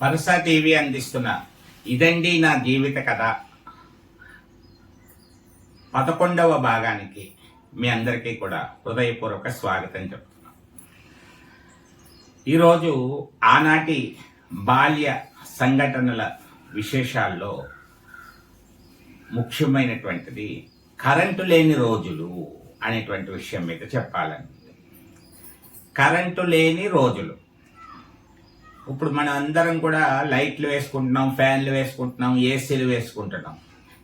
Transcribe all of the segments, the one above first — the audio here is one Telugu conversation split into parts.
వరుస టీవీ అందిస్తున్న ఇదండి నా జీవిత కథ. పదకొండవ భాగానికి మీ అందరికీ కూడా హృదయపూర్వక స్వాగతం చెప్తున్నా. ఈరోజు ఆనాటి బాల్య సంఘటనల విశేషాల్లో ముఖ్యమైనటువంటిది కరెంటు లేని రోజులు అనేటువంటి విషయం మీద చెప్పాలని కరెంటు లేని రోజులు. ఇప్పుడు మనం అందరం కూడా లైట్లు వేసుకుంటున్నాం ఫ్యాన్లు వేసుకుంటున్నాం ఏసీలు వేసుకుంటున్నాం.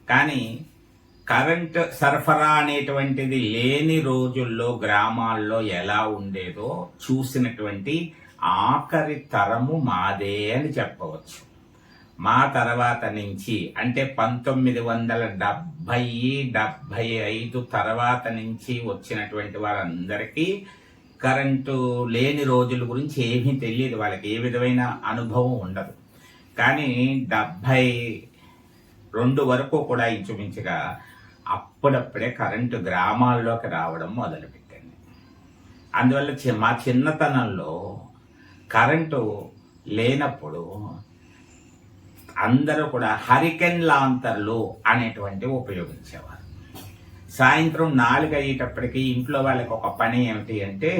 కానీ కరెంట్ సరఫరా అనేటువంటిది లేని రోజుల్లో గ్రామాల్లో ఎలా ఉండేదో చూసినటువంటి ఆఖరి తరము మాదే అని చెప్పవచ్చు. మా తర్వాత నుంచి అంటే పంతొమ్మిది వందల డెబ్భై డెబ్భై ఐదు తర్వాత నుంచి వచ్చినటువంటి వారందరికీ కరెంటు లేని రోజుల గురించి ఏమీ తెలియదు. వాళ్ళకి ఏ విధమైన అనుభవం ఉండదు. కానీ డెబ్భై రెండు వరకు కూడా ఇంచుమించుగా అప్పుడప్పుడే కరెంటు గ్రామాల్లోకి రావడం మొదలుపెట్టింది. అందువల్ల చి- మా చిన్నతనంలో కరెంటు లేనప్పుడు అందరూ కూడా హరికెన్ లాంతర్లు అనేటువంటి ఉపయోగించేవారు. సాయంత్రం నాలుగు అయ్యేటప్పటికి ఇంట్లో వాళ్ళకి ఒక పని ఏమిటి అంటే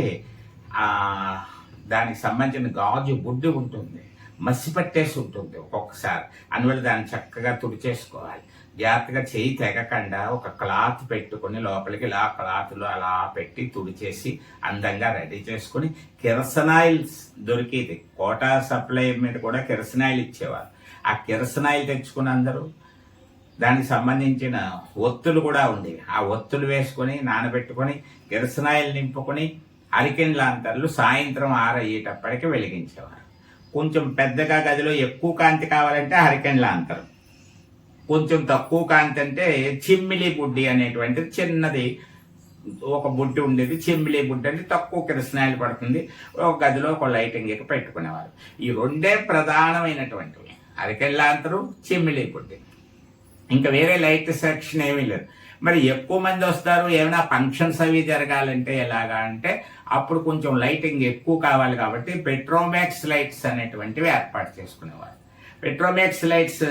దానికి సంబంధించిన గాజు బుడ్డి ఉంటుంది. మసి పట్టేసి ఉంటుంది ఒక్కొక్కసారి. అందువల్ల దాన్ని చక్కగా తుడిచేసుకోవాలి. జాగ్రత్తగా చేయి తెగకుండా ఒక క్లాత్ పెట్టుకొని లోపలికి ఇలా క్లాత్లో అలా పెట్టి తుడిచేసి అందంగా రెడీ చేసుకొని కిరసనాయిల్స్ దొరికేది. కోటా సప్లై మీద కూడా కిరసనాయిల్ ఇచ్చేవారు ఆ కిరసనాయిలు తెచ్చుకుని అందరూ దానికి సంబంధించిన ఒత్తులు కూడా ఉండేవి. ఆ ఒత్తులు వేసుకొని నానబెట్టుకొని కిరసనాయిలు నింపుకొని అరికెన్ లాంతర్లు సాయంత్రం ఆరయ్యేటప్పటికి వెలిగించేవారు. కొంచెం పెద్దగా గదిలో ఎక్కువ కాంతి కావాలంటే హరికెన్ లాంతరం కొంచెం తక్కువ కాంతి అంటే చిమ్మిలి బుడ్డి అనేటువంటిది చిన్నది. ఒక బుడ్డి ఉండేది చిమ్మిలి బుడ్డి అంటే తక్కువ కిరసనాయిలు పడుతుంది. ఒక గదిలో ఒక లైటింగ్ పెట్టుకునేవారు. ఈ రెండే ప్రధానమైనటువంటి అరికెళ్ళాంతరు చిమ్మిలి బుడ్డి ఇంకా వేరే లైట్ సెక్షన్ ఏమీ లేదు. మరి ఎక్కువ మంది వస్తారు ఏమైనా ఫంక్షన్స్ అవి జరగాలంటే ఎలాగా అంటే అప్పుడు కొంచెం లైటింగ్ ఎక్కువ కావాలి కాబట్టి పెట్రోమాక్స్ లైట్స్ అనేటువంటివి ఏర్పాటు చేసుకునేవారు. పెట్రోమాక్స్ లైట్స్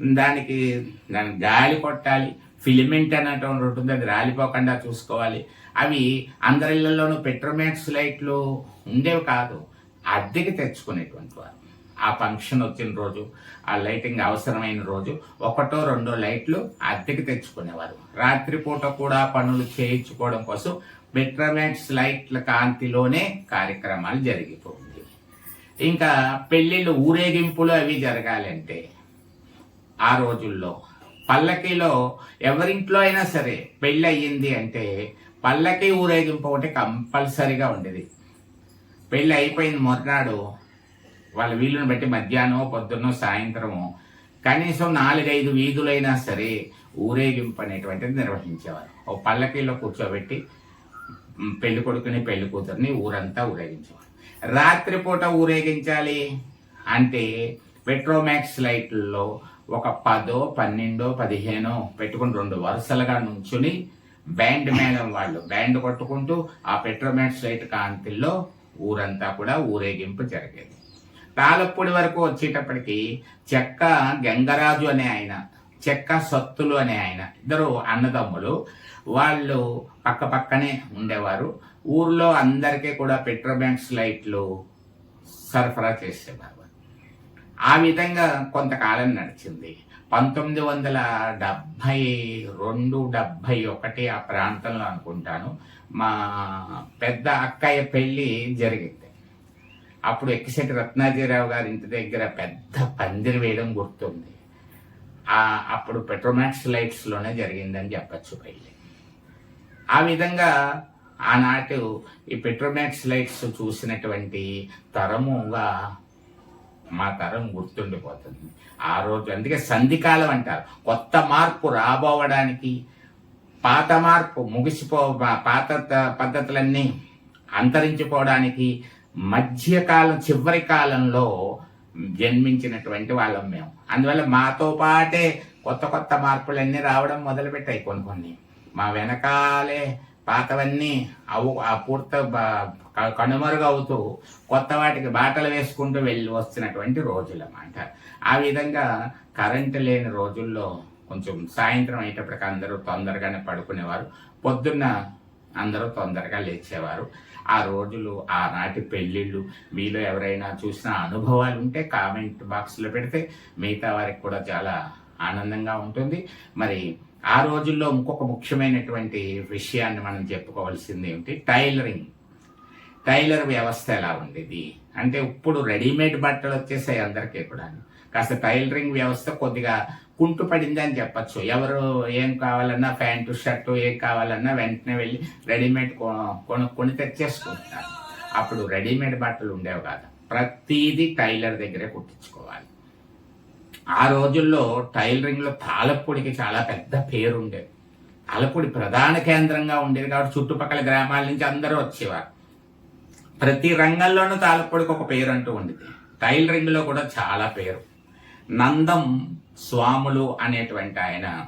దానికి దాని గాలి కొట్టాలి ఫిలిమెంట్ అనేటువంటి ఉంటుంది అది రాలిపోకుండా చూసుకోవాలి. అవి అందరిళ్ళలోనూ పెట్రోమాక్స్ లైట్లు ఉండేవి కాదు అద్దెకి తెచ్చుకునేటువంటి వారు. ఆ ఫంక్షన్ వచ్చిన రోజు ఆ లైటింగ్ అవసరమైన రోజు ఒకటో రెండో లైట్లు అద్దెకి తెచ్చుకునేవారు. రాత్రిపూట కూడా పనులు చేయించుకోవడం కోసం పెట్రోమాక్స్ లైట్ల కాంతిలోనే కార్యక్రమాలు జరిగిపోయింది. ఇంకా పెళ్ళిళ్ళు ఊరేగింపులు అవి జరగాలంటే ఆ రోజుల్లో పల్లకిలో ఎవరింట్లో అయినా సరే పెళ్ళి అయ్యింది అంటే పల్లకి ఊరేగింపు ఒకటి కంపల్సరీగా ఉండేది. పెళ్ళి అయిపోయింది మొదనాడు వాళ్ళ వీలుని బట్టి మధ్యాహ్నం పొద్దున్న సాయంత్రము కనీసం నాలుగైదు వీధులైనా సరే ఊరేగింపు అనేటువంటిది నిర్వహించేవారు. ఓ పల్లకీలో కూర్చోబెట్టి పెళ్ళి కొడుకుని పెళ్ళి కూతుర్ని ఊరంతా ఊరేగించేవారు. రాత్రిపూట ఊరేగించాలి అంటే పెట్రోమాక్స్ లైట్లలో ఒక పదో పన్నెండో పదిహేనో పెట్టుకుని రెండు వరుసలుగా నుంచుని బ్యాండ్ మేళం వాళ్ళు బ్యాండ్ కొట్టుకుంటూ ఆ పెట్రోమాక్స్ లైట్ కాంతిల్లో ఊరంతా కూడా ఊరేగింపు జరిగేది. తాళప్పొడి వరకు వచ్చేటప్పటికి చెక్క గంగరాజు అనే ఆయన చెక్క సత్తులు అనే ఆయన ఇద్దరు అన్నదమ్ములు వాళ్ళు పక్క పక్కనే ఉండేవారు. ఊర్లో అందరికీ కూడా పెట్రోమాక్స్ లైట్లు సరఫరా చేసేవారు. ఆ విధంగా కొంతకాలం నడిచింది. పంతొమ్మిది వందల డెబ్భై రెండు డెబ్భై ఒకటి ఆ ప్రాంతంలో అనుకుంటాను మా పెద్ద అక్కయ్య పెళ్ళి జరిగింది. అప్పుడు ఎక్కిశెట్టి రత్నాజీరావు గారి ఇంటి దగ్గర పెద్ద పందిరి వేయడం గుర్తుంది. ఆ అప్పుడు పెట్రోమాక్స్ లైట్స్లోనే జరిగిందని చెప్పచ్చు పెళ్ళి ఆ విధంగా ఆనాటి ఈ పెట్రోమాక్స్ లైట్స్ చూసినటువంటి తరముగా మా తరం గుర్తుండిపోతుంది. ఆ రోజు అందుకే సంధికాలం అంటారు. కొత్త మార్పు రాబోవడానికి పాత మార్పు ముగిసిపో పాత త- పద్ధతులన్నీ అంతరించిపోవడానికి మధ్యకాలం చివరి కాలంలో జన్మించినటువంటి వాళ్ళం మేము. అందువల్ల మాతో పాటే కొత్త కొత్త మార్పులన్నీ రావడం మొదలుపెట్టాయి కొన్ని కొన్ని. మా వెనకాలే పాతవన్నీ అవు ఆ పూర్త కనుమరుగవుతూ కొత్త వాటికి బాటలు వేసుకుంటూ వెళ్ళి వస్తున్నటువంటి రోజులు అన్నమాట ఆ విధంగా కరెంటు లేని రోజుల్లో కొంచెం సాయంత్రం అయ్యేటప్పటికి అందరూ తొందరగానే పడుకునేవారు. పొద్దున్న అందరూ తొందరగా లేచేవారు. ఆ రోజులు ఆనాటి పెళ్ళిళ్ళు మీలో ఎవరైనా చూసిన అనుభవాలు ఉంటే కామెంట్ బాక్స్లో పెడితే మిగతా వారికి కూడా చాలా ఆనందంగా ఉంటుంది. మరి ఆ రోజుల్లో ఇంకొక ముఖ్యమైనటువంటి విషయాన్ని మనం చెప్పుకోవాల్సింది ఏమిటి? టైలరింగ్. టైలర్ వ్యవస్థ ఎలా ఉండేది? అంటే ఇప్పుడు రెడీమేడ్ బట్టలు వచ్చేసాయి అందరికీ కూడా కాస్త టైలరింగ్ వ్యవస్థ కొద్దిగా కుంటుపడింది అని చెప్పచ్చు. ఎవరు ఏం కావాలన్నా ప్యాంటు షర్టు ఏం కావాలన్నా వెంటనే వెళ్ళి రెడీమేడ్ కొ- కొనుక్కొని తెచ్చేసుకుంటారు. అప్పుడు రెడీమేడ్ బట్టలు ఉండేవి కాదు. ప్రతిదీ టైలర్ దగ్గరే కుట్టించుకోవాలి. ఆ రోజుల్లో టైలరింగ్లో తాళపూడికి చాలా పెద్ద పేరు ఉండేది తాళపూడి ప్రధాన కేంద్రంగా ఉండేది కాబట్టి చుట్టుపక్కల గ్రామాల నుంచి అందరూ వచ్చేవారు. ప్రతి రంగంలోనూ తాళపూడికి ఒక పేరు అంటూ ఉండేది. టైలరింగ్లో కూడా చాలా పేరు. నందం స్వాములు అనేటువంటి ఆయన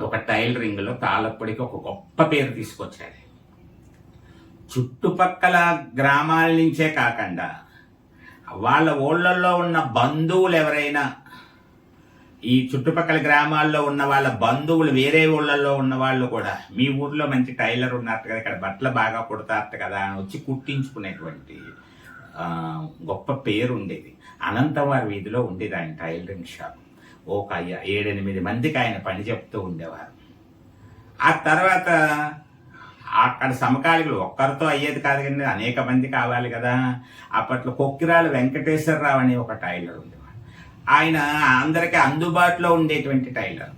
ఒక టైలరింగ్లో లో ఒక గొప్ప పేరు తీసుకొచ్చారు. చుట్టుపక్కల గ్రామాల నుంచే కాకుండా వాళ్ళ ఊళ్ళల్లో ఉన్న బంధువులు ఎవరైనా ఈ చుట్టుపక్కల గ్రామాల్లో ఉన్న వాళ్ళ బంధువులు వేరే ఊళ్ళల్లో ఉన్న వాళ్ళు కూడా మీ ఊర్లో మంచి టైలర్ ఉన్నట్టు కదా ఇక్కడ బట్టలు బాగా కుడతారట కదా అని వచ్చి కుట్టించుకునేటువంటి గొప్ప పేరు ఉండేది అనంతవారి వీధిలో ఉండేది ఆయన టైలరింగ్ షాప్. ఒక ఏడెనిమిది మందికి ఆయన పని చెప్తూ ఉండేవారు. ఆ తర్వాత అక్కడ సమకాలికులు ఒక్కరితో అయ్యేది కాదు కానీ అనేక మంది కావాలి కదా. అప్పట్లో కొక్కిరాలు వెంకటేశ్వరరావు అనే ఒక టైలర్ ఉండేవాడు. ఆయన అందరికీ అందుబాటులో ఉండేటువంటి టైలర్.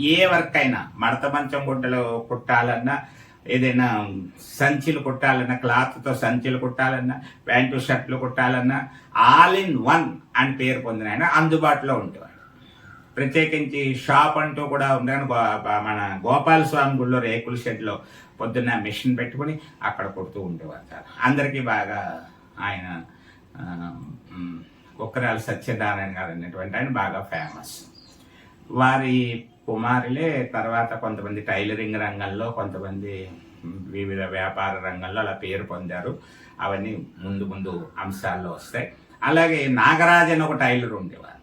ఏ వర్క్ అయినా మడత మంచం గుడ్డలు కుట్టాలన్నా ఏదైనా సంచులు కుట్టాలన్నా క్లాత్తో సంచులు కుట్టాలన్నా ప్యాంటు షర్ట్లు కుట్టాలన్నా ఆల్ ఇన్ వన్ అని పేరు పొందిన ఆయన అందుబాటులో ఉండేవాడు. ప్రత్యేకించి షాప్ అంటూ కూడా ఉందని గో- మన గోపాల స్వామి గుళ్ళో రేకుల షెడ్లో పొద్దున్న మిషన్ పెట్టుకుని అక్కడ కొడుతూ ఉండేవారు సార్. అందరికీ బాగా ఆయన కుక్కరాల సత్యనారాయణ గారు అనేటువంటి ఆయన బాగా ఫేమస్ వారి కుమారులే తర్వాత కొంతమంది టైలరింగ్ రంగంలో కొంతమంది వివిధ వ్యాపార రంగంలో అలా పేరు పొందారు. అవన్నీ ముందు ముందు అంశాల్లో వస్తాయి. అలాగే నాగరాజ్ అని ఒక టైలర్ ఉండేవారు.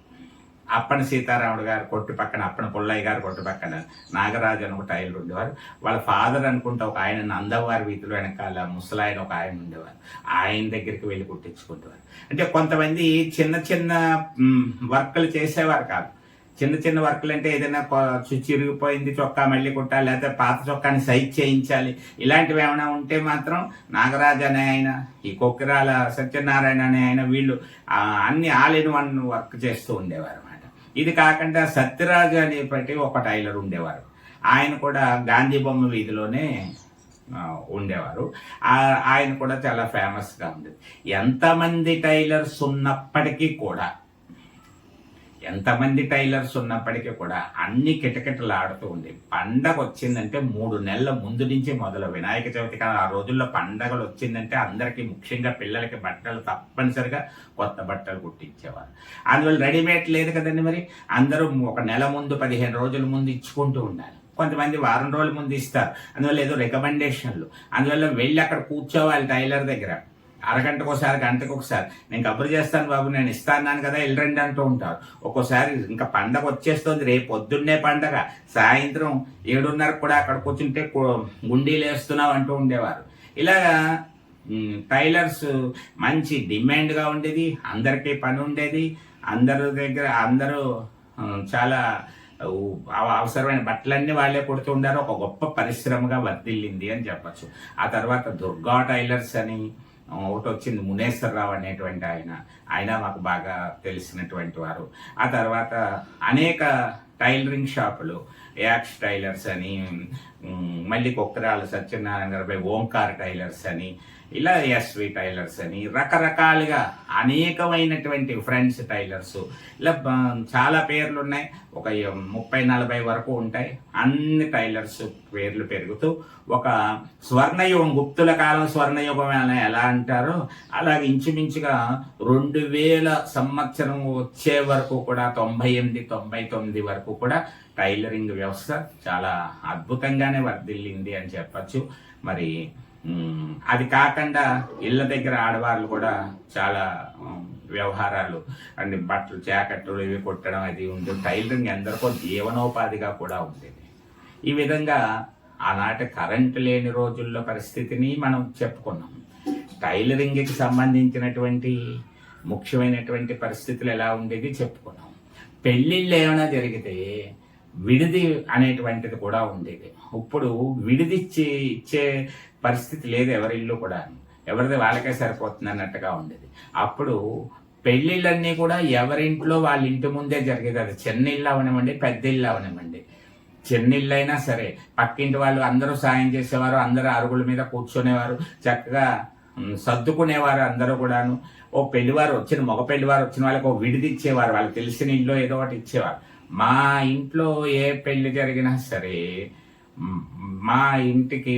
అప్పన సీతారాముడు గారు కొట్టు పక్కన అప్పన పుల్లయ్య గారు కొట్టు పక్కన నాగరాజు అని ఒక టైలర్ ఉండేవారు. వాళ్ళ ఫాదర్ అనుకుంటే ఒక ఆయన నందవారి వీధిలో వెనకాల ముసలాయన ఒక ఆయన ఉండేవారు. ఆయన దగ్గరికి వెళ్ళి కుట్టించుకుంటేవారు. అంటే కొంతమంది చిన్న చిన్న వర్కులు చేసేవారు కాదు. చిన్న చిన్న వర్కులు అంటే ఏదైనా స్విచ్ ఇరిగిపోయింది చిరిగిపోయింది చొక్కా మళ్ళీ కుట్టాలి లేకపోతే పాత చొక్కాని సైజ్ చేయించాలి. ఇలాంటివి ఏమైనా ఉంటే మాత్రం నాగరాజు అనే ఆయన ఈ కొక్కిరాల సత్యనారాయణ అనే ఆయన వీళ్ళు అన్ని ఆల్ ఇన్ వన్ వర్క్ చేస్తూ ఉండేవారు. ఇది కాకుండా సత్యరాజు అనేటువంటి ఒక టైలర్ ఉండేవారు. ఆయన కూడా గాంధీ బొమ్మ వీధిలోనే ఉండేవారు. ఆయన కూడా చాలా ఫేమస్గా ఉండేది. ఎంతమంది టైలర్స్ ఉన్నప్పటికీ కూడా ఎంతమంది టైలర్స్ ఉన్నప్పటికీ కూడా అన్ని కిటకిటలాడుతూ ఉంది పండగ వచ్చిందంటే మూడు నెలల ముందు నుంచి మొదలు. వినాయక చవితి కాదు ఆ రోజుల్లో పండగలు వచ్చిందంటే అందరికీ ముఖ్యంగా పిల్లలకి బట్టలు తప్పనిసరిగా కొత్త బట్టలు కుట్టించేవారు. అందువల్ల రెడీమేడ్ లేదు కదండి మరి? అందరూ ఒక నెల ముందు పదిహేను రోజుల ముందు ఇచ్చుకుంటూ ఉండాలి. కొంతమంది వారం రోజుల ముందు ఇస్తారు. అందువల్ల ఏదో రికమెండేషన్లు అందువల్ల వెళ్ళి అక్కడ కూర్చోవాలి టైలర్ దగ్గర. అరగంటకు ఒకసారి గంటకు ఒకసారి నేను కబురు చేస్తాను బాబు నేను ఇస్తాను కదా ఎల్లుండి అంటూ ఉంటారు. ఒక్కోసారి ఇంకా పండగ వచ్చేస్తుంది రేపు పొద్దున్నే పండగ. సాయంత్రం ఏడున్నర కూడా అక్కడ కూర్చుంటే గుండీలు వేస్తున్నావు అంటూ ఉండేవారు. ఇలాగా టైలర్స్ మంచి డిమాండ్గా ఉండేది అందరికీ పని ఉండేది అందరి దగ్గర అందరూ చాలా అవసరమైన బట్టలన్నీ వాళ్ళే కుడుతూ ఉండారు. ఒక గొప్ప పరిశ్రమగా వర్దిల్లింది అని చెప్పచ్చు. ఆ తర్వాత దుర్గా టైలర్స్ అని ఒకటి వచ్చింది మునేశ్వరరావు అనేటువంటి ఆయన. ఆయన మాకు బాగా తెలిసినటువంటి వారు. ఆ తర్వాత అనేక టైలరింగ్ షాపులు యాక్స్ టైలర్స్ అని మళ్ళీ కొక్కరాల సత్యనారాయణ గారిపై ఓంకార్ టైలర్స్ అని ఇలా ఎస్వి టైలర్స్ అని రకరకాలుగా అనేకమైనటువంటి ఫ్రెండ్స్ టైలర్స్. ఇలా చాలా పేర్లు ఉన్నాయి ఒక ముప్పై నలభై వరకు ఉంటాయి. అన్ని టైలర్స్ పేర్లు పెరుగుతూ ఒక స్వర్ణయుగం గుప్తుల కాలం స్వర్ణయుగం అని ఎలా అంటారో అలాగే ఇంచుమించుగా రెండు వేల సంవత్సరం వచ్చే వరకు కూడా తొంభై ఎనిమిది తొంభై తొమ్మిది వరకు కూడా టైలరింగ్ వ్యవస్థ చాలా అద్భుతంగానే వర్ధిల్లింది అని చెప్పచ్చు. మరి అది కాకుండా ఇళ్ళ దగ్గర ఆడవాళ్ళు కూడా చాలా వ్యవహారాలు. అంటే బట్టలు జాకెట్లు ఇవి కుట్టడం అది ఉంది టైలరింగ్ ఎందరికో జీవనోపాధిగా కూడా ఉండేది. ఈ విధంగా ఆనాటి కరెంటు లేని రోజుల్లో పరిస్థితిని మనం చెప్పుకున్నాం. టైలరింగ్కి సంబంధించినటువంటి ముఖ్యమైనటువంటి పరిస్థితులు ఎలా ఉండేది చెప్పుకున్నాం. పెళ్ళిళ్ళు ఏమైనా జరిగితే విడిది అనేటువంటిది కూడా ఉండేది. ఇప్పుడు విడిదిచ్చి ఇచ్చే పరిస్థితి లేదు ఎవరి ఇల్లు కూడా. ఎవరిది వాళ్ళకే సరిపోతుంది అన్నట్టుగా ఉండేది. అప్పుడు పెళ్ళిళ్ళన్నీ కూడా ఎవరింట్లో వాళ్ళ ఇంటి ముందే జరిగేది. అది చిన్న ఇల్లు అవనివ్వండి పెద్ద ఇల్లు అవనివ్వండి. చిన్న ఇల్లు అయినా సరే పక్కింటి వాళ్ళు అందరూ సాయం చేసేవారు అందరూ అరుగుల మీద కూర్చునేవారు చక్కగా సర్దుకునేవారు అందరూ కూడాను. ఓ పెళ్ళివారు వచ్చిన మగ పెళ్ళివారు వచ్చిన వాళ్ళకి ఓ విడిది ఇచ్చేవారు. వాళ్ళకి తెలిసిన ఇంట్లో ఏదో ఒకటి ఇచ్చేవారు. మా ఇంట్లో ఏ పెళ్ళి జరిగినా సరే మా ఇంటికి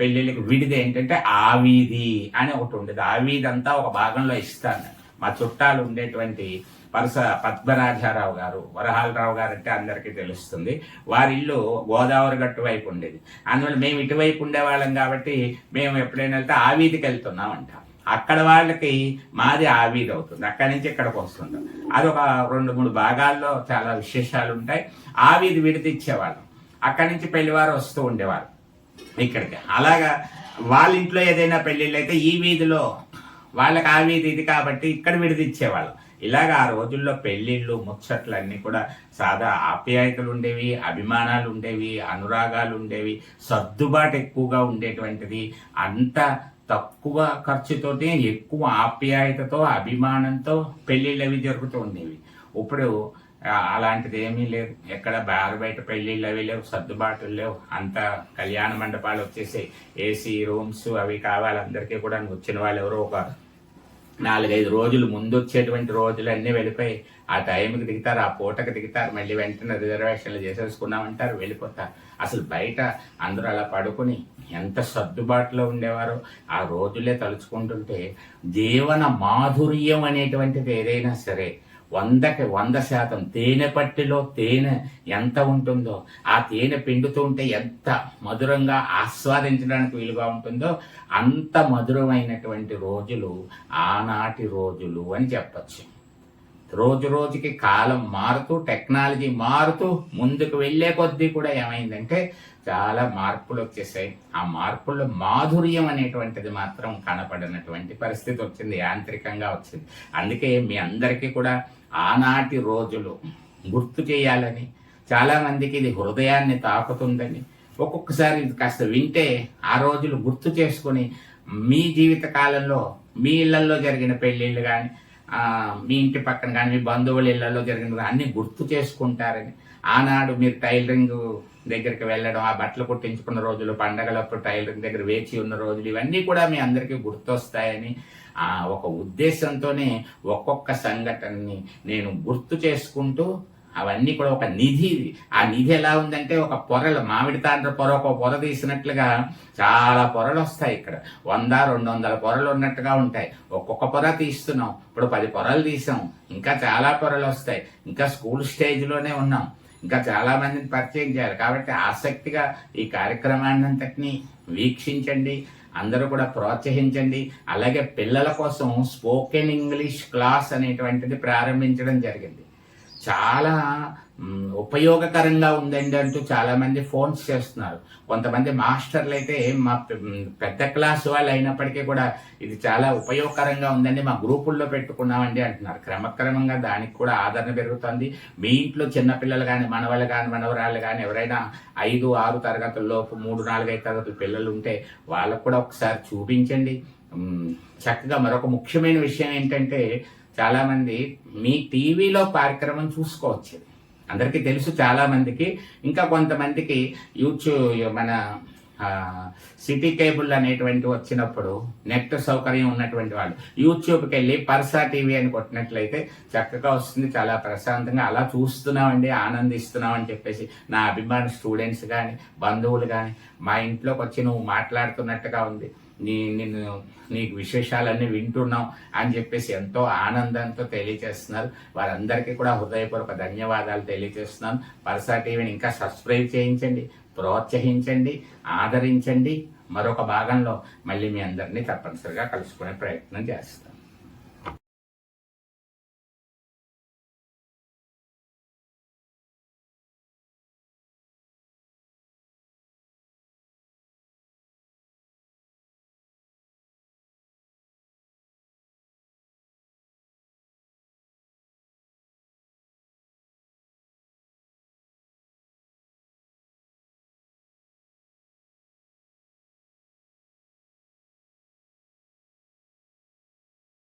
పెళ్ళిళ్ళకి విడిది ఏంటంటే ఆవీధి అని ఒకటి ఉండేది. ఆవీధి అంతా ఒక భాగంలో ఇస్తాను. మా చుట్టాలు ఉండేటువంటి వరుస పద్మరాజారావు గారు వరహాలరావు గారు అంటే అందరికీ తెలుస్తుంది. వారి ఇల్లు గోదావరి గట్టు వైపు ఉండేది. అందువల్ల మేము ఇటువైపు ఉండేవాళ్ళం కాబట్టి మేము ఎప్పుడైనా వెళ్తే ఆవీధికి వెళ్తున్నామంట. వెళ్తున్నాం అంటాం అక్కడ వాళ్ళకి మాది ఆవీధి అవుతుంది. అక్కడి నుంచి ఇక్కడికి వస్తుంటాం అది ఒక రెండు మూడు భాగాల్లో చాలా విశేషాలు ఉంటాయి. ఆ వీధి విడతిచ్చేవాళ్ళం అక్కడి నుంచి పెళ్ళివారు వస్తూ ఉండేవారు ఇక్కడికి. అలాగా వాళ్ళ ఇంట్లో ఏదైనా పెళ్ళిళ్ళు అయితే ఈ వీధిలో వాళ్ళకి ఆ వీధి ఇది కాబట్టి ఇక్కడ విడిదిచ్చేవాళ్ళు. ఇలాగ ఆ రోజుల్లో పెళ్ళిళ్ళు ముచ్చట్లు అన్నీ కూడా సాదా ఆప్యాయతలు ఉండేవి అభిమానాలు ఉండేవి అనురాగాలు ఉండేవి సర్దుబాటు ఎక్కువగా ఉండేటువంటిది. అంత తక్కువ ఖర్చుతోనే ఎక్కువ ఆప్యాయతతో అభిమానంతో పెళ్ళిళ్ళు అవి జరుగుతూ ఉండేవి. ఇప్పుడు అలాంటిది ఏమీ లేదు. ఎక్కడ బారు బయట పెళ్ళిళ్ళు అవి లేవు సర్దుబాటులు లేవు. అంత కళ్యాణ మండపాలు వచ్చేసి ఏసీ రూమ్స్ అవి కావాలి అందరికీ కూడా. వచ్చిన వాళ్ళు ఎవరో ఒక నాలుగైదు రోజులు ముందు వచ్చేటువంటి రోజులు అన్నీ వెళ్ళిపోయి ఆ టైంకి దిగుతారు ఆ పూటకి దిగుతారు. మళ్ళీ వెంటనే రిజర్వేషన్లు చేసేసుకున్నామంటారు వెళ్ళిపోతారు. అసలు బయట అందరూ అలా పడుకుని ఎంత సర్దుబాటులో ఉండేవారో ఆ రోజులే తలుచుకుంటుంటే జీవన మాధుర్యం అనేటువంటిది ఏదైనా సరే వందకి వంద శాతం తేనె పట్టిలో తేనె ఎంత ఉంటుందో ఆ తేనె పిండుతూ ఉంటే ఎంత మధురంగా ఆస్వాదించడానికి వీలుగా ఉంటుందో అంత మధురమైనటువంటి రోజులు ఆనాటి రోజులు అని చెప్పచ్చు. రోజు రోజుకి కాలం మారుతూ టెక్నాలజీ మారుతూ ముందుకు వెళ్ళే కొద్దీ కూడా ఏమైందంటే చాలా మార్పులు వచ్చేసాయి. ఆ మార్పుల్లో మాధుర్యం అనేటువంటిది మాత్రం కనపడినటువంటి పరిస్థితి వచ్చింది యాంత్రికంగా వచ్చింది. అందుకే మీ అందరికీ కూడా ఆనాటి రోజులు గుర్తు చేయాలని చాలామందికి ఇది హృదయాన్ని తాకుతుందని ఒక్కొక్కసారి కాస్త వింటే ఆ రోజులు గుర్తు చేసుకొని మీ జీవిత కాలంలో మీ ఇళ్ళలో జరిగిన పెళ్ళిళ్ళు కానీ మీ ఇంటి పక్కన కానీ మీ బంధువుల ఇళ్ళలో జరిగిన అన్ని గుర్తు చేసుకుంటారని. ఆనాడు మీరు టైలరింగ్ దగ్గరికి వెళ్ళడం ఆ బట్టలు కుట్టించుకున్న రోజులు పండగలప్పుడు టైలరింగ్ దగ్గర వేచి ఉన్న రోజులు ఇవన్నీ కూడా మీ అందరికీ గుర్తొస్తాయని ఆ ఒక ఉద్దేశంతోనే ఒక్కొక్క సంఘటనని నేను గుర్తు చేసుకుంటూ అవన్నీ కూడా ఒక నిధి. ఆ నిధి ఎలా ఉందంటే ఒక పొరలు మామిడి తాండ్ర పొర ఒక పొర తీసినట్లుగా చాలా పొరలు వస్తాయి ఇక్కడ. వంద రెండు వందల పొరలు ఉన్నట్టుగా ఉంటాయి. ఒక్కొక్క పొర తీస్తున్నాం. ఇప్పుడు పది పొరలు తీసాం. ఇంకా చాలా పొరలు వస్తాయి. ఇంకా స్కూల్ స్టేజ్లోనే ఉన్నాం. ఇంకా చాలా మందిని పరిచయం చేయాలి. కాబట్టి ఆసక్తిగా ఈ కార్యక్రమాన్నంతటిని వీక్షించండి. అందరూ కూడా ప్రోత్సహించండి. అలాగే పిల్లల కోసం స్పోకెన్ ఇంగ్లీష్ క్లాస్ అనేటువంటిది ప్రారంభించడం జరిగింది. చాలా ఉపయోగకరంగా ఉందండి అంటూ చాలామంది ఫోన్స్ చేస్తున్నారు. కొంతమంది మాస్టర్లు అయితే మా పె- పెద్ద క్లాస్ వాళ్ళు అయినప్పటికీ కూడా ఇది చాలా ఉపయోగకరంగా ఉందండి మా గ్రూపుల్లో పెట్టుకున్నామండి అంటున్నారు. క్రమక్రమంగా దానికి కూడా ఆదరణ పెరుగుతుంది. మీ ఇంట్లో చిన్నపిల్లలు కానీ మనవాళ్ళు కానీ మనవరాళ్ళు కానీ ఎవరైనా ఐదు ఆరు తరగతుల్లోపు మూడు నాలుగైదు తరగతుల పిల్లలు ఉంటే వాళ్ళకు కూడా ఒకసారి చూపించండి. చక్కగా మరొక ముఖ్యమైన విషయం ఏంటంటే చాలామంది మీ టీవీలో కార్యక్రమం చూసుకోవచ్చు అందరికీ తెలుసు చాలామందికి. ఇంకా కొంతమందికి యూట్యూబ్ మన సిటీ కేబుల్ అనేటువంటి వచ్చినప్పుడు నెట్ సౌకర్యం ఉన్నటువంటి వాళ్ళు యూట్యూబ్కి వెళ్ళి పర్సా టీవీ అని కొట్టినట్లయితే చక్కగా వస్తుంది చాలా ప్రశాంతంగా అలా చూస్తున్నామండి ఆనందిస్తున్నాం అని చెప్పేసి నా అభిమాన స్టూడెంట్స్ కానీ బంధువులు కానీ మా ఇంట్లోకి వచ్చి నువ్వు మాట్లాడుతున్నట్టుగా ఉంది. నీ నిన్ను నీకు విశేషాలన్నీ వింటున్నాం అని చెప్పేసి ఎంతో ఆనందంతో తెలియజేస్తున్నారు వారందరికీ కూడా హృదయపూర్వక ధన్యవాదాలు తెలియజేస్తున్నాను పరసా టీవీని ఇంకా సబ్స్క్రైబ్ చేయించండి ప్రోత్సహించండి ఆదరించండి. మరొక భాగంలో మళ్ళీ మీ అందరినీ తప్పనిసరిగా కలుసుకునే ప్రయత్నం చేస్తాను.